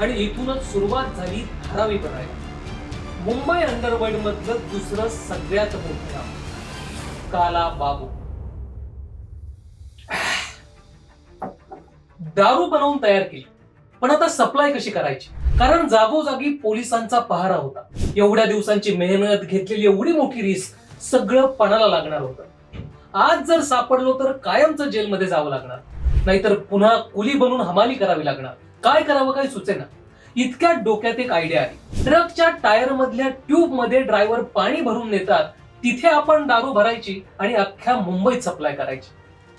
आणि इथूनच सुरुवात झाली धारावी बनायला मुंबई अंडरवर्ल्ड मधलं दुसरं सगळ्यात मोठं नाव काला बाबू. दारू बनवून तयार केली. पण आता सप्लाय कशी करायची? कारण जागोजागी पोलिसांचा पहारा होता. एवढ्या दिवसांची मेहनत घेतलेली एवढी मोठी रिस्क सगळं पणाला लागणार होतं. आज जर सापडलो तर कायमचं जेलमध्ये जावं लागणार. नाहीतर पुन्हा कुली बनून हमाली करावी लागणार. काय करावं काय सुचेना. इतक्या डोक्यात एक आयडिया आहे ट्रकच्या टायर मधल्या ट्यूबमध्ये ड्रायव्हर पाणी भरून नेतात. तिथे आपण दारू भरायची आणि अख्ख्या मुंबईत सप्लाय करायची.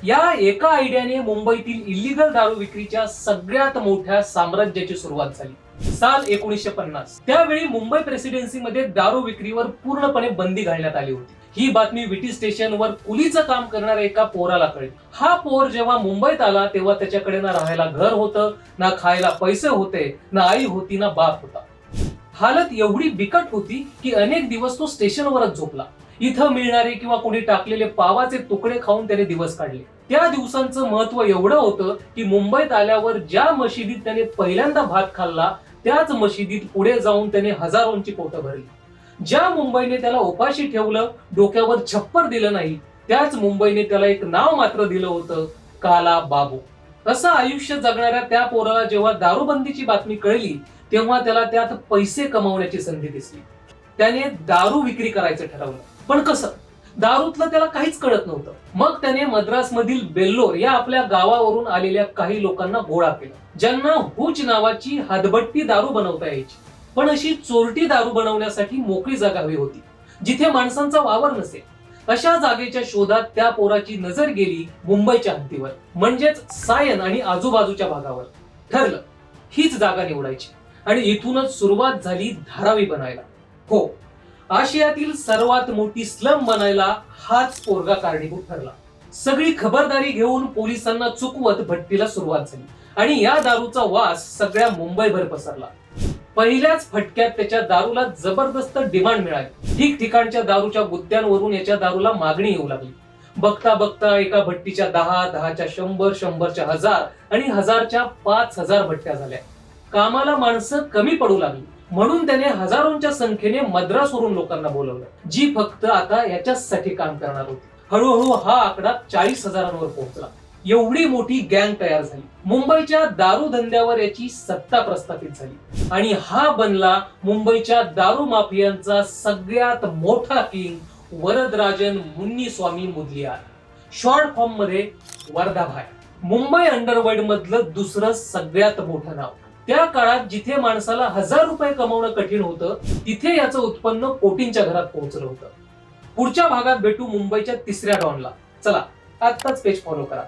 या एका आयडियाने मुंबईतील इलिगल दारू विक्रीच्या सगळ्यात मोठ्या साम्राज्याची सुरुवात झाली. साल एकोणीसशे पन्नास. त्यावेळी मुंबई प्रेसिडेन्सीमध्ये दारू विक्रीवर पूर्णपणे बंदी घालण्यात आली होती. ही बातमी विटी स्टेशनवर कुलीचं काम करणाऱ्या एका पोराला कळली. हा पोर जेव्हा मुंबईत आला तेव्हा त्याच्याकडे ना राहायला घर होतं ना खायला पैसे होते ना आई होती ना बाप होता. हालत एवढी बिकट होती की अनेक दिवस तो स्टेशनवरच झोपला. इथं मिळणारे किंवा कोणी टाकलेले पावाचे तुकडे खाऊन त्याने दिवस काढले. त्या दिवसांचं महत्त्व एवढं होतं की मुंबईत आल्यावर ज्या मशिदीत त्याने पहिल्यांदा भात खाल्ला त्याच मशिदीत पुढे जाऊन त्याने हजारोंची पोटं भरली. ज्या मुंबईने त्याला उपाशी ठेवलं डोक्यावर छप्पर दिलं नाही त्याच मुंबईने त्याला एक नाव मात्र दिलं होतं काला बाबू. असं आयुष्य जगणाऱ्या त्या पोराला जेव्हा दारूबंदीची बातमी कळली तेव्हा त्याला त्यात पैसे कमावण्याची संधी दिसली. त्याने दारू विक्री करायचं ठरवलं. पण कसं दारूतलं त्याला काहीच कळत नव्हतं. मग त्याने मद्रासमधील बेल्लोर या आपल्या गावावरून आलेल्या काही लोकांना गोळा केला. ज्यांना हुच नावाची हातभट्टी दारू बनवता यायची. पण अशी चोरटी दारू बनवण्यासाठी मोकळी जागा हवी होती. जिथे माणसांचा वावर नसेल. अशा जागेच्या शोधात त्या पोराची नजर गेली मुंबईच्या हद्दीवर. म्हणजेच सायन आणि आजूबाजूच्या भागावर. ठरलं हीच जागा निवडायची. आणि इथूनच सुरुवात झाली धारावी बनायला. हो आशियातील सर्वात मोठी स्लम बनायला हाच पोरगा कारणीभूत ठरला. सगळी खबरदारी घेऊन पोलिसांना चुकवत भट्टीला सुरुवात झाली आणि या दारूचा वास सगळ्या मुंबईभर पसरला. पहिल्याच फटक्यात त्याच्या दारूला जबरदस्त डिमांड मिळाली. ठिकठिकाणच्या दारूच्या गुत्त्यांवरून याच्या दारूला मागणी येऊ लागली. बघता बघता एका भट्टीच्या दहा दहाच्या शंभर शंभरच्या हजार आणि हजारच्या पाच हजार भट्ट्या झाल्या. कामाला माणसं कमी पडू लागली. म्हणून त्याने हजारोंच्या संख्येने मद्रासवरून लोकांना बोलवलं. जी फक्त आता याच्यासाठी काम करणार होती. हळूहळू हा आकडा चाळीस हजारांवर पोहोचला. एवढी मोठी गँग तयार झाली. मुंबईच्या दारू धंद्यावर याची सत्ता प्रस्थापित झाली. आणि हा बनला मुंबईच्या दारू माफियांचा सगळ्यात मोठा किंग वरदराजन मुन्नीस्वामी मुदलियार. शॉर्ट फॉर्ममध्ये वर्धाभाय. मुंबई अंडरवर्ल्ड मधलं दुसरं सगळ्यात मोठं नाव. त्या काळात जिथे माणसाला हजार रुपये कमवणं कठीण होतं तिथे याचं उत्पन्न कोटींच्या घरात पोहोचलं होतं. पुढच्या भागात भेटू मुंबईच्या तिसऱ्या डॉनला. चला आत्ताच पेज फॉलो करा.